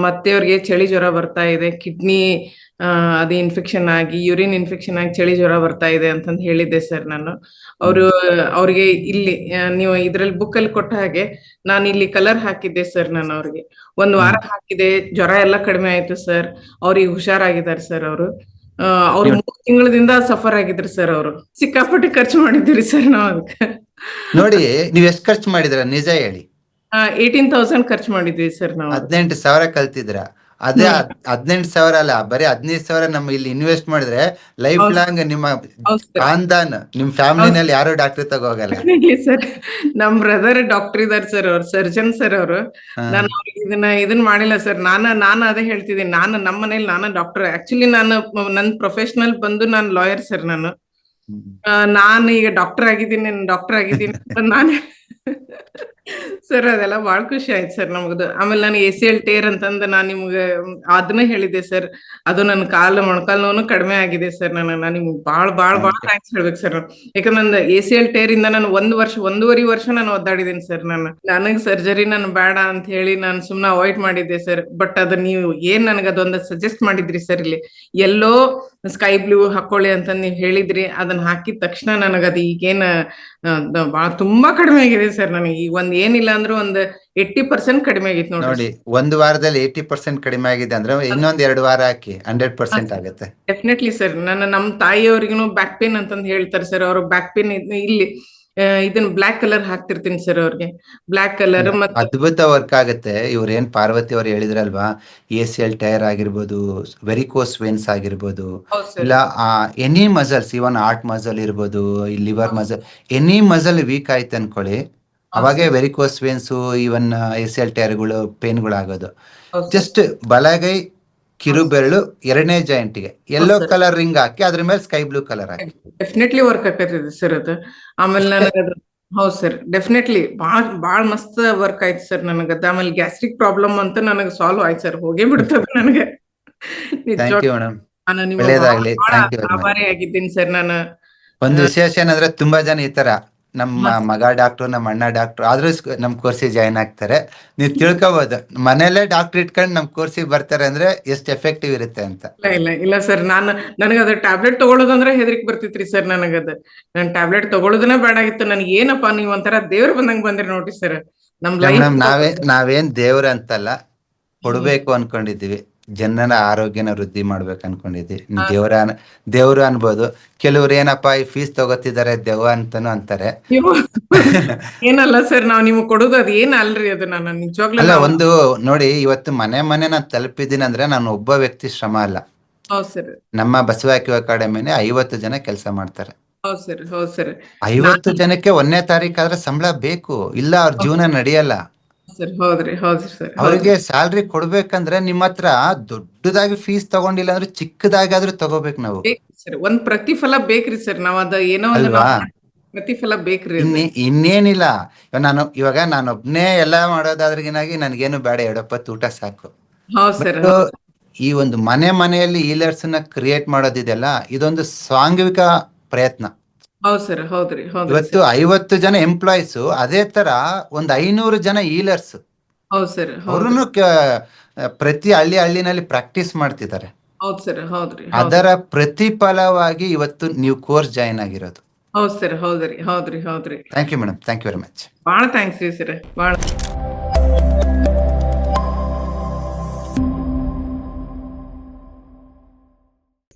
ನಮ್ಮ ಅತ್ತೆಯವ್ರಿಗೆ ಚಳಿ ಜ್ವರ ಬರ್ತಾ ಇದೆ ಕಿಡ್ನಿ ಅದು ಇನ್ಫೆಕ್ಷನ್ ಆಗಿ ಯೂರಿನ್ ಇನ್ಫೆಕ್ಷನ್ ಆಗಿ ಚಳಿ ಜ್ವರ ಬರ್ತಾ ಇದೆ ಅಂತಂದು ಹೇಳಿದ್ದೆ ಸರ್ ನಾನು. ಅವರು ಅವ್ರಿಗೆ ಇಲ್ಲಿ ನೀವು ಇದ್ರಲ್ಲಿ ಬುಕ್ ಅಲ್ಲಿ ಕೊಟ್ಟ ಹಾಗೆ ನಾನು ಇಲ್ಲಿ ಕಲರ್ ಹಾಕಿದ್ದೆ ಸರ್ ನಾನು ಅವ್ರಿಗೆ. ಒಂದು ವಾರ ಹಾಕಿದೆ ಜ್ವರ ಎಲ್ಲ ಕಡಿಮೆ ಆಯ್ತು ಸರ್ ಅವ್ರಿಗೆ ಹುಷಾರಾಗಿದ್ದಾರೆ ಸರ್ ಅವರು. ಅವ್ರು ಮೂರ್ ತಿಂಗಳದಿಂದ ಸಫರ್ ಆಗಿದ್ರು ಸರ್ ಅವರು. ಸಿಕ್ಕಾಪಟ್ಟೆ ಖರ್ಚು ಮಾಡಿದ್ರಿ ಸರ್ ನಾವು ಅದಕ್ಕೆ. ನೋಡಿ ನೀವ್ ಎಷ್ಟ್ ಖರ್ಚು ಮಾಡಿದ್ರ? ನಿಜ ಹೇಳಿ. ಏಯ್ಟೀನ್ ತೌಸಂಡ್ ಖರ್ಚು ಮಾಡಿದ್ವಿ ಸರ್ ನಾವು. ಹದಿನೆಂಟು ಸಾವಿರ ಕಲ್ತಿದ್ರ. ಅದೇ ಹದಿನೆಂಟು ಸಾವಿರ ಅಲ್ಲ ಬರೀ ಹದಿನೈದು ಸಾವಿರ ನಮ್ಮ ಇಲ್ಲಿ ಇನ್ವೆಸ್ಟ್ ಮಾಡಿದ್ರೆ ಲೈಫ್ ಲಾಂಗ್ ನಿಮ್ಮ ಖಾನ್ದಾನ್ ನಿಮ್ ಫ್ಯಾಮಿಲಿನಲ್ಲಿ ಯಾರು ಡಾಕ್ಟರ್ ತಗೋಗಲ್ಲ ಸರ್ ನಮ್ ಬ್ರದರ್ ಡಾಕ್ಟರ್ ಇದಾರೆ ಸರ್ ಅವ್ರು ಸರ್ಜನ್ ಸರ್ ಅವರು. ನಾನು ಇದನ್ನ ಇದನ್ನ ಮಾಡಿಲ್ಲ ಸರ್. ನಾನು ನಾನು ಅದೇ ಹೇಳ್ತಿದ್ದೀನಿ. ನಾನು ನಮ್ಮ ಮನೇಲಿ ನಾನು ಡಾಕ್ಟರ್ ಆಕ್ಚುಲಿ ನಾನು ನನ್ನ ಪ್ರೊಫೆಷನಲ್ ಬಂದು ನಾನು ಲಾಯರ್ ಸರ್ ನಾನು. ನಾನು ಈಗ ಡಾಕ್ಟರ್ ಆಗಿದ್ದೀನಿ ಡಾಕ್ಟರ್ ಆಗಿದ್ದೀನಿ ನಾನು ಸರ್ ಅದೆಲ್ಲ ಬಾಳ್ ಖುಷಿ ಆಯ್ತು ಸರ್ ನಮಗದು. ಆಮೇಲೆ ನಾನು ಎ ಸಿ ಎಲ್ ಟೇರ್ ಅಂತಂದ ನಾನು ನಿಮ್ಗೆ ಅದನ್ನ ಹೇಳಿದ್ದೆ ಸರ್ ಅದು ನನ್ನ ಕಾಲ ಮೊಣಕಾಲು ನೋವು ಕಡಿಮೆ ಆಗಿದೆ ಸರ್ ನಾನು ನಾನು ನಿಮ್ಗೆ ಭಾಳ ಭಾಳ ಭಾಳ ಥ್ಯಾಂಕ್ಸ್ ಹೇಳ್ಬೇಕು ಸರ್ ಯಾಕಂದ್ರೆ ನಂದು ಎ ಸಿ ಎಲ್ ಟೇರ್ ಇಂದ ನಾನು ಒಂದ್ ವರ್ಷ ಒಂದೂವರೆ ವರ್ಷ ನಾನು ಒದ್ದಾಡಿದ್ದೀನಿ ಸರ್ ನಾನು ನನಗ್ ಸರ್ಜರಿ ನಾನು ಬೇಡ ಅಂತ ಹೇಳಿ ನಾನು ಸುಮ್ನೆ ಅವಾಯ್ಡ್ ಮಾಡಿದ್ದೆ ಸರ್ ಬಟ್ ಅದು ನೀವು ಏನ್ ನನಗೆ ಅದೊಂದು ಸಜೆಸ್ಟ್ ಮಾಡಿದ್ರಿ ಸರ್ ಇಲ್ಲಿ? ಎಲ್ಲೋ ಸ್ಕೈ ಬ್ಲೂ ಹಾಕೊಳ್ಳಿ ಅಂತ ನೀವು ಹೇಳಿದ್ರಿ ಅದನ್ನ ಹಾಕಿದ ತಕ್ಷಣ ನನಗ ಅದು ಈಗೇನ ಆ, ತುಂಬಾ ಕಡಿಮೆ ಆಗಿದೆ ಸರ್ ನನಗೆ. ಈಗ ಒಂದ್ ಏನಿಲ್ಲ ಅಂದ್ರೆ ಒಂದ್ ಏಟಿ ಪರ್ಸೆಂಟ್ ಕಡಿಮೆ ಆಗಿತ್ತು ನೋಡ್ರಿ. ನೋಡಿ ಒಂದು ವಾರದಲ್ಲಿ ಏಟಿ ಪರ್ಸೆಂಟ್ ಕಡಿಮೆ ಆಗಿದೆ ಅಂದ್ರೆ ಇನ್ನೊಂದ್ ಎರಡು ವಾರ ಹಾಕಿ ಹಂಡ್ರೆಡ್ ಪರ್ಸೆಂಟ್ ಆಗುತ್ತೆ. Definitely sir. ನನ್ನ ನಮ್ ತಾಯಿಯವ್ರಿಗೂ ಬ್ಯಾಕ್ ಪೇನ್ ಅಂತಂದ್ ಹೇಳ್ತಾರೆ ಸರ್. ಅವ್ರ ಬ್ಯಾಕ್ ಪೇನ್ ಇಲ್ಲಿ ಇದನ್ನ ಬ್ಲಾಕ್ ಕಲರ್ ಹಾಕ್ತಿರ್ತೀನಿ ಸರ್ ಅವ್ರಿಗೆ. ಬ್ಲಾಕ್ ಕಲರ್ ಮತ್ತೆ ಅದ್ಭುತ ವರ್ಕ್ ಆಗುತ್ತೆ. ಇವ್ರ ಏನ್ ಪಾರ್ವತಿ ಅವ್ರು ಹೇಳಿದ್ರಲ್ವಾ? ಎ ಸಿ ಎಲ್ ಟೈರ್ ಆಗಿರ್ಬೋದು ವೆರಿಕೋಸ್ ವೇನ್ಸ್ ಆಗಿರ್ಬೋದು. ಇಲ್ಲ any muscles even heart muscle ಇರ್ಬೋದು liver muscle any muscle weak ಆಯ್ತು ಅನ್ಕೊಳ್ಳಿ. ಅವಾಗೆ varicose veins even S L ಟೈರ್ಗಳು ಪೇನ್ಗಳು ಆಗೋದು. ಜಸ್ಟ್ ಬಲಗೈ ಕಿರು ಬೆರಳು ಎರಡನೇ ಜಾಯಿಂಟ್ಗೆ ಯೆಲ್ಲೋ sir. ಕಲರ್ ರಿಂಗ್ ಹಾಕಿ ಅದ್ರ ಮೇಲೆ ಸ್ಕೈ ಬ್ಲೂ ಕಲರ್ ಹಾಕಿ. ಡೆಫಿನೆಟ್ಲಿ ವರ್ಕ್ ಆಕೈತಿ ಸರ್ ಅದು. ಆಮೇಲೆ ನನಗೆ ಅದು ಹೌದು ಸರ್ ಡೆಫಿನೆಟ್ಲಿ ಭಾಳ ಭಾಳ ಮಸ್ತ್ ವರ್ಕ್ ಆಯ್ತು ಸರ್ ನನಗೆ ಆಮೇಲೆ ಗ್ಯಾಸ್ಟ್ರಿಕ್ ಪ್ರಾಬ್ಲಮ್ ಅಂತ ನನಗೆ ಸಾಲ್ವ್ ಆಯ್ತು ಸರ್. ಹೋಗೇ ಬಿಡ್ತದೆ ನನಗೆ. ನಾನು ಆಗಿದ್ದೀನಿ ಸರ್ ನಾನು. ಒಂದು ವಿಶೇಷ ಏನಂದ್ರೆ ತುಂಬಾ ಜನ ಈ ತರ ನಮ್ಮ ಮಗ ಡಾಕ್ಟರ್ ನಮ್ಮ ಅಣ್ಣ ಡಾಕ್ಟರ್ ಆದ್ರೂ ಸ್ಕ- ನಮ್ ಕೋರ್ಸಿಗೆ ಜಾಯಿನ್ ಆಗ್ತಾರೆ. ನೀವು ತಿಳ್ಕೊಬಹುದು ಮನೇಲೆ ಡಾಕ್ಟರ್ ಇಟ್ಕೊಂಡು ನಮ್ ಕೋರ್ಸಿಗೆ ಬರ್ತಾರೆ ಅಂದ್ರೆ ಎಷ್ಟು ಎಫೆಕ್ಟಿವ್ ಇರುತ್ತೆ ಅಂತ. ಇಲ್ಲ ಇಲ್ಲ ಇಲ್ಲ ಸರ್ ನಾನು ನನಗೆ ಅದು ಟ್ಯಾಬ್ಲೆಟ್ ತಗೊಳ್ಳೋದಂದ್ರೆ ಹೆದರಿಕೆ ಬರ್ತಿತ್ರಿ ಸರ್ ನನಗದ. ನಾನು ಟ್ಯಾಬ್ಲೆಟ್ ತಗೊಳ್ಳೋದನ್ನ ಬೇಡ ಆಗಿತ್ತು ನನಗೆ ಏನಪ್ಪಾ ನೀವು ಒಂಥರ ದೇವ್ರ ಬಂದಂಗ್ ಬಂದ್ರಿ ನೋಡ್ರಿ ಸರ್ ನಮ್ ಲೈಫ್ ಮೇಡಮ್ ನಾವೇ ನಾವೇನ್ ದೇವ್ರ ಅಂತಲ್ಲ ಕೊಡ್ಬೇಕು ಅನ್ಕೊಂಡಿದೀವಿ ಜನರ ಆರೋಗ್ಯನ ವೃದ್ಧಿ ಮಾಡ್ಬೇಕು ಅನ್ಕೊಂಡಿದೀವಿ ಹಾ. ದೇವ್ರ ದೇವ್ರು ಅನ್ಬೋದು. ಕೆಲವ್ರು ಏನಪ್ಪಾ ಈ ಫೀಸ್ ತಗೋತಿದ್ದಾರೆ ದೆವ್ವ ಅಂತಾನು ಅಂತಾರೆ. ಏನಲ್ಲ ಸರ್ ನಾವ್ ನಿಮ್ಗೆ ಕೊಡೋದು ಅದ್ ಏನ್ ಅಲ್ರಿ ಅದು ನಾನು ನಿಜವಾಗ್ಲೂ ಅಲ್ಲ ಒಂದು ನೋಡಿ ಇವತ್ತು ಮನೆ ಮನೆ ನಾನು ತಲುಪಿದ್ದೀನಿ ಅಂದ್ರೆ ನಾನು ಒಬ್ಬ ವ್ಯಕ್ತಿ ಶ್ರಮ ಅಲ್ಲ. ನಮ್ಮ ಸರ್. ನಮ್ಮ ಬಸವಾಕ್ಯೂ ಅಕಾಡೆಮಿನೇ ಐವತ್ತು ಜನ ಕೆಲಸ ಮಾಡ್ತಾರೆ. ಐವತ್ತು ಜನಕ್ಕೆ ಒಂದನೇ ತಾರೀಕಾದ್ರೆ ಸಂಬಳ ಬೇಕು. ಇಲ್ಲ ಅವ್ರ ಜೀವನ ನಡೆಯಲ್ಲ. ಸರ್ ಹೌದ್ರಿ ಹೌದ್ರಿ ಸರ್ ಅವ್ರಿಗೆ ಸ್ಯಾಲ್ರಿ ಕೊಡ್ಬೇಕಂದ್ರೆ ನಿಮ್ಮ ಹತ್ರ ದೊಡ್ಡದಾಗಿ ಫೀಸ್ ತಗೊಂಡಿಲ್ಲ ಅಂದ್ರೆ ಚಿಕ್ಕದಾಗಿ ಆದ್ರೂ ತಗೋಬೇಕು ನಾವು. ಸರ್ ಒಂದ್ ಪ್ರತಿಫಲ ಬೇಕ್ರಿ ಸರ್ ನಾವ್ ಅದ ಏನೋ ಒಂದು ಅಲ್ವಾ? ನಾವ್ ಪ್ರತಿಫಲ ಬೇಕ್ರಿ ಅದು. ಇನ್ನೇ ಇನ್ನೇನಿಲ್ಲ. ಇವಾಗ ನಾನು ಇವಾಗ ನಾನು ಒಬ್ನೇ ಎಲ್ಲ ಮಾಡೋದಾದ್ರಿಗಿನಾಗಿ ನನ್ಗೇನು ಬೇಡ ಎರಡಪ್ಪತ್ತು ಊಟ ಸಾಕು. ಹೌದ್ ಸರ್ But ಈ ಒಂದು ಮನೆ ಮನೆಯಲ್ಲಿ ಈಲರ್ಸ್ನ ಕ್ರಿಯೇಟ್ ಮಾಡೋದಿದೆಯಲ್ಲ ಇದೊಂದು ಸಾಂಘಿಕ ಪ್ರಯತ್ನ. ಹೌದ್ ಸರ್ ಹೌದ್ರಿ ಇವತ್ತು ಐವತ್ತು ಜನ ಎಂಪ್ಲಾಯೀಸ್ ಅದೇ ತರ ಒಂದ್ ಐನೂರು ಜನ ಈಲರ್ಸ್ ಹೌದ್ ಸರ್ ಹೌದ್ ಪ್ರತಿ ಹಳ್ಳಿ ಹಳ್ಳಿನಲ್ಲಿ ಪ್ರಾಕ್ಟೀಸ್ ಮಾಡ್ತಿದ್ದಾರೆ. ಹೌದ್ ಸರ್ ಹೌದ್ರಿ ಅದರ ಪ್ರತಿಫಲವಾಗಿ ಇವತ್ತು ನೀವು ಕೋರ್ಸ್ ಜಾಯಿನ್ ಆಗಿರೋದು. ಹೌದ್ ಸರ್ ಹೌದ್ರಿ ಹೌದ್ರಿ ಹೌದ್ರಿ thank you madam thank you very much ಬಹಳ ಥ್ಯಾಂಕ್ಸ್ ರೀ ಸರ್ ಬಾಳ.